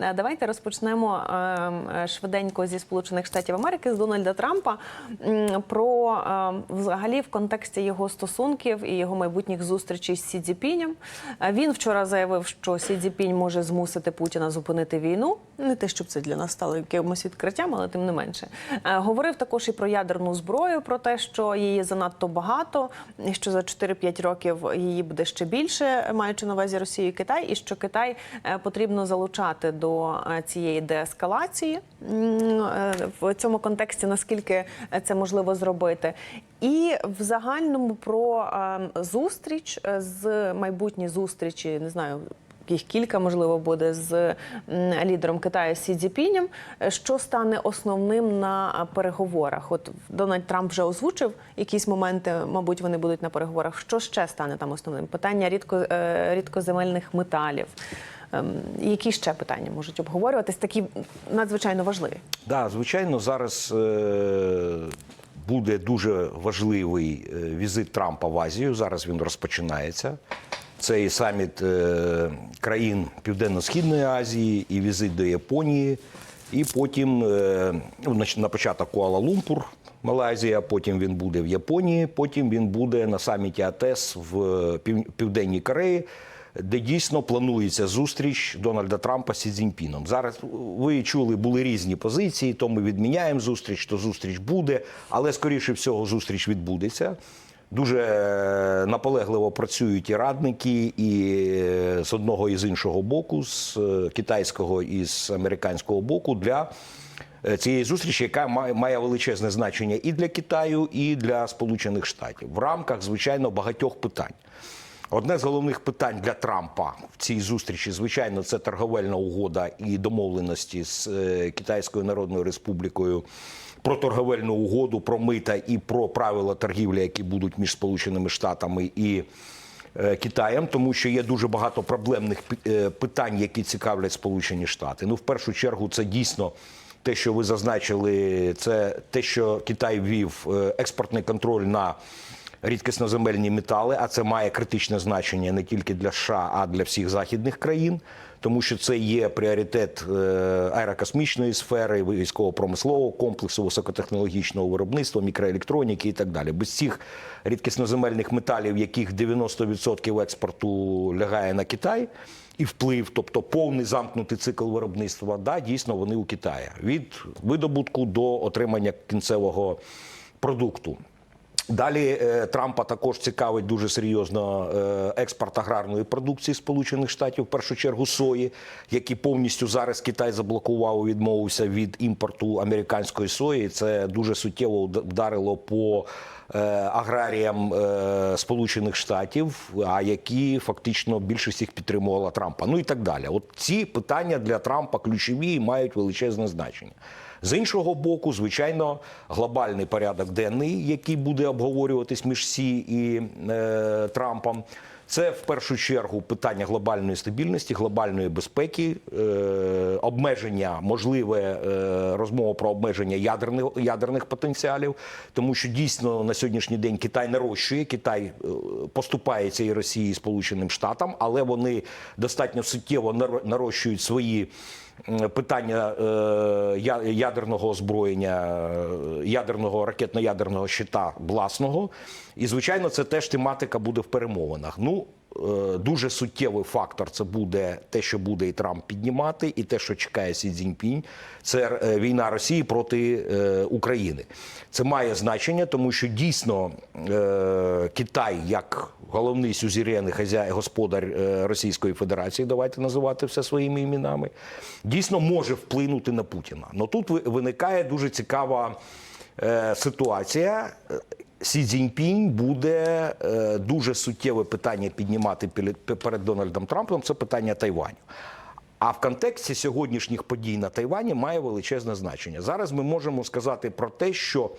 Е, Давайте розпочнемо ем, е, швиденько зі Сполучених Штатів Америки з Дональда Трампа про ем, взагалі в контексті його стосунків і його майбутніх зустрічей з Сі Цзіпінем. Е, Він вчора заявив, що Сі Цзіпінь може змусити Путіна зупинити війну. Не те, щоб це для нас стало якимось відкриттям, але тим не менше. Говорив також і про ядерну зброю, про те, що її занадто багато, що за 4-5 років її буде ще більше, маючи на увазі Росію і Китай, і що Китай потрібно залучати до е, цієї деескалації е, в цьому контексті, наскільки це можливо зробити. І в загальному про е, зустріч з майбутні зустрічі, не знаю. Їх кілька можливо буде з лідером Китаю Сі Цзіпінем. Що стане основним на переговорах? От Дональд Трамп вже озвучив якісь моменти, мабуть, вони будуть на переговорах. Що ще стане там основним? Питання рідко, рідкоземельних металів. Ем, Які ще питання можуть обговорюватись? Такі надзвичайно важливі. Да, звичайно, зараз е, буде дуже важливий е, візит Трампа в Азію. Зараз він розпочинається. Це саміт е, країн Південно-Східної Азії, і візит до Японії. І потім ну, на початок Куала-Лумпур, Малайзія, потім він буде в Японії, потім він буде на саміті АТЕС в Південній Кореї де дійсно планується зустріч Дональда Трампа з Сі Цзіньпіном. Зараз ви чули, були різні позиції. То ми відміняємо зустріч, то зустріч буде, але скоріше всього зустріч відбудеться. Дуже е, наполегливо працюють і радники, і е, з одного і з іншого боку, з е, китайського і з американського боку для цієї зустрічі, яка має величезне значення і для Китаю, і для Сполучених Штатів в рамках, звичайно, багатьох питань. Одне з головних питань для Трампа в цій зустрічі, звичайно, це торговельна угода і домовленості з е, Китайською Народною Республікою про торговельну угоду, про мита і про правила торгівлі, які будуть між Сполученими Штатами і е, Китаєм, тому що є дуже багато проблемних е, питань, які цікавлять Сполучені Штати. Ну, в першу чергу, це дійсно. Те, що ви зазначили, це те, що Китай ввів експортний контроль на рідкісноземельні метали, а це має критичне значення не тільки для США, а для всіх західних країн, тому що це є пріоритет е, аерокосмічної сфери, військово-промислового комплексу, високотехнологічного виробництва, мікроелектроніки і так далі. Без цих рідкісноземельних металів, яких 90% експорту лягає на Китай. І вплив, тобто повний замкнутий цикл виробництва, да, дійсно вони у Китаї від видобутку до отримання кінцевого продукту. Далі е, Трампа також цікавить дуже серйозно е, експорт аграрної продукції Сполучених Штатів, в першу чергу сої, які повністю зараз Китай заблокував, і відмовився від імпорту американської сої. Це дуже суттєво вдарило по е, аграріям Сполучених Штатів, а які фактично більшість їх підтримувала Трампа. Ну і так далі. От ці питання для Трампа ключові і мають величезне значення. З іншого боку, звичайно, глобальний порядок денний, який буде обговорюватись між Сі і е, Трампом. Це в першу чергу питання глобальної стабільності, глобальної безпеки, е, обмеження, можливе е, розмова про обмеження ядерних ядерних потенціалів, тому що дійсно на сьогоднішній день Китай нарощує, Китай е, поступається і Росії, і Сполученим Штатам, але вони достатньо суттєво нар- нарощують свої. Питання е, ядерного озброєння, е, ядерного ракетно-ядерного щита власного, і звичайно, це теж тематика буде в перемовинах. Ну дуже суттєвий фактор це буде те, що буде і Трамп піднімати, і те, що чекає Сі Цзіньпінь, це е, війна Росії проти е, України. Це має значення, тому що дійсно е, Китай як головний сюзерен і хазяй господар е, Російської Федерації, давайте називати все своїми іменами, дійсно може вплинути на Путіна. Но тут ви- виникає дуже цікава е, ситуація. Сі Цзіньпінь буде е, дуже суттєве питання піднімати перед- Дональдом Трампом. Це питання Тайваню. А в контексті сьогоднішніх подій на Тайвані має величезне значення. Зараз ми можемо сказати про те, що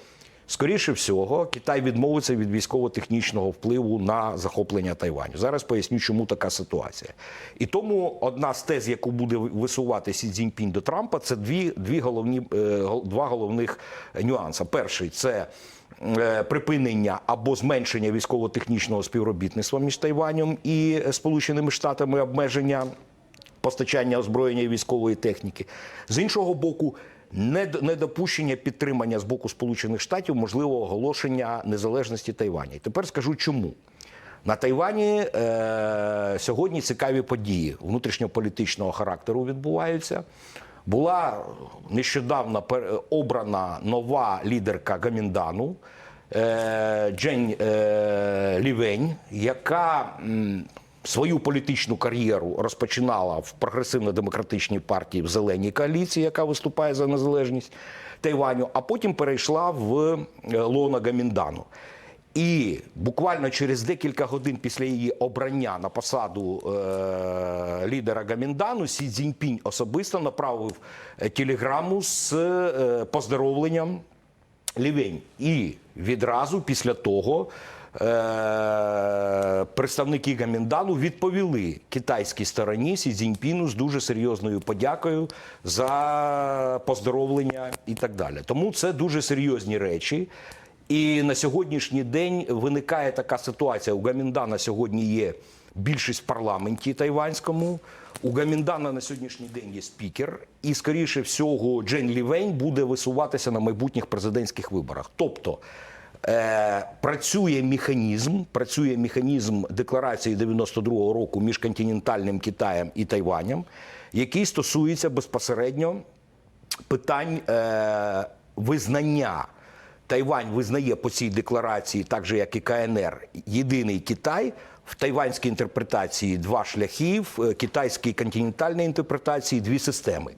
скоріше всього Китай відмовиться від військово-технічного впливу на захоплення Тайваню. Зараз поясню, чому така ситуація. І тому одна з тез, яку буде висувати Сі Цзіньпінь до Трампа, це дві, дві головні, е, два головних нюанси. Перший це припинення або зменшення військово-технічного співробітництва між Тайванем і Сполученими Штатами обмеження постачання озброєння і військової техніки. З іншого боку, нед- недопущення підтримання з боку Сполучених Штатів можливого оголошення незалежності Тайваня. І тепер скажу чому. На Тайвані е, сьогодні цікаві події внутрішньополітичного характеру відбуваються. Була нещодавно обрана нова лідерка Гаміндану е, Джень е, Лівень, яка свою політичну кар'єру розпочинала в прогресивно-демократичній партії в зеленій коаліції, яка виступає за незалежність Тайваню, а потім перейшла в е, лоно Гаміндану. І буквально через декілька годин після її обрання на посаду е, лідера Гаміндану Сі Цзіньпінь особисто направив е, телеграму з е, поздоровленням Лівень. І відразу після того е, представники Гаміндану відповіли китайській стороні Сі Цзіньпіну з дуже серйозною подякою за поздоровлення і так далі. Тому це дуже серйозні речі. І на сьогоднішній день виникає така ситуація. У Гаміндана сьогодні є більшість в парламенті тайванському. У Гаміндана на сьогоднішній день є спікер, і скоріше всього Джен Лівень буде висуватися на майбутніх президентських виборах. Тобто е, працює механізм, працює механізм декларації 92-го року між континентальним Китаєм і Тайванем, який стосується безпосередньо питань е, визнання. Тайвань визнає по цій декларації, так же як і КНР, єдиний Китай. В тайванській інтерпретації два шляхи, в е, китайській континентальній інтерпретації дві системи.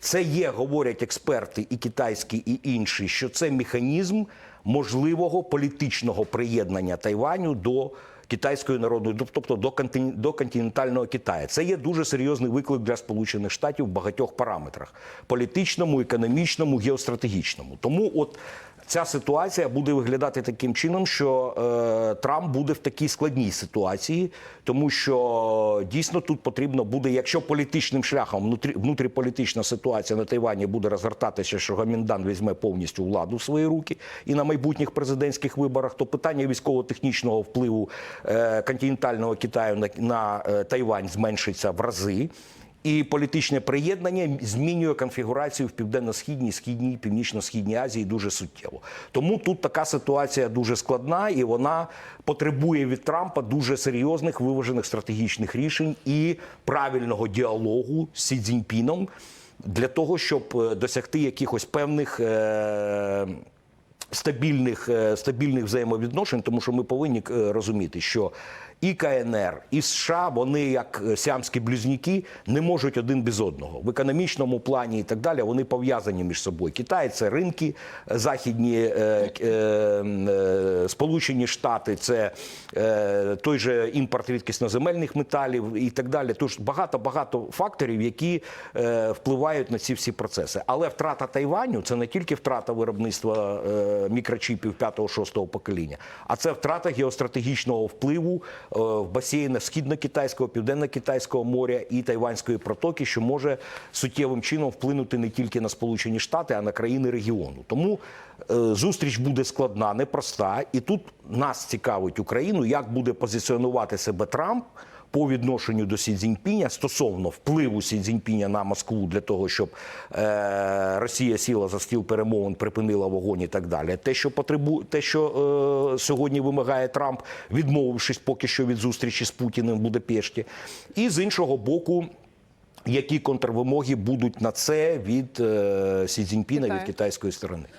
Це є, говорять експерти, і китайські, і інші, що це механізм можливого політичного приєднання Тайваню до Китайської народної, тобто до, до континентального Китаю. Це є дуже серйозний виклик для Сполучених Штатів в багатьох параметрах: політичному, економічному, геостратегічному. Тому от ця ситуація буде виглядати таким чином, що е, Трамп буде в такій складній ситуації, тому що дійсно тут потрібно буде, якщо політичним шляхом внутрі, внутріполітична ситуація на Тайвані буде розгортатися, що Гаміндан візьме повністю владу в свої руки і на майбутніх президентських виборах, то питання військово-технічного впливу е, континентального Китаю на, на е, Тайвань зменшиться в рази. І політичне приєднання змінює конфігурацію в південно-східній, східній, північно-східній Азії дуже суттєво. Тому тут така ситуація дуже складна, і вона потребує від Трампа дуже серйозних виважених стратегічних рішень і правильного діалогу з Сі Цзіньпіном для того, щоб е, досягти якихось певних. Е- стабільних, е, стабільних взаємовідношень, тому що ми повинні е, розуміти, що і КНР, і США, вони як е, сіамські близнюки, не можуть один без одного в економічному плані і так далі. Вони пов'язані між собою. Китай це ринки е, західні, е, е, е, Сполучені Штати, це е, той же імпорт рідкісноземельних металів і так далі. Тож багато багато факторів, які е, впливають на ці всі процеси. Але втрата Тайваню це не тільки втрата виробництва е, мікрочіпів 5-6 покоління, а це втрата геостратегічного впливу в басейнах східно-китайського, південно-китайського моря і Тайванської протоки, що може суттєвим чином вплинути не тільки на Сполучені Штати, а на країни регіону. Тому е, зустріч буде складна, непроста, і тут нас цікавить Україну, як буде позиціонувати себе Трамп по відношенню до Сі Цзіньпіня стосовно впливу Сі Цзіньпіня на Москву для того, щоб е, Росія сіла за стіл перемовин, припинила вогонь і так далі. Те, що потребу, те, що е, сьогодні вимагає Трамп, відмовившись поки що від зустрічі з Путіним в Будапешті, і з іншого боку. Які контрвимоги будуть на це від е, Сі Цзіньпіна, від китайської сторони?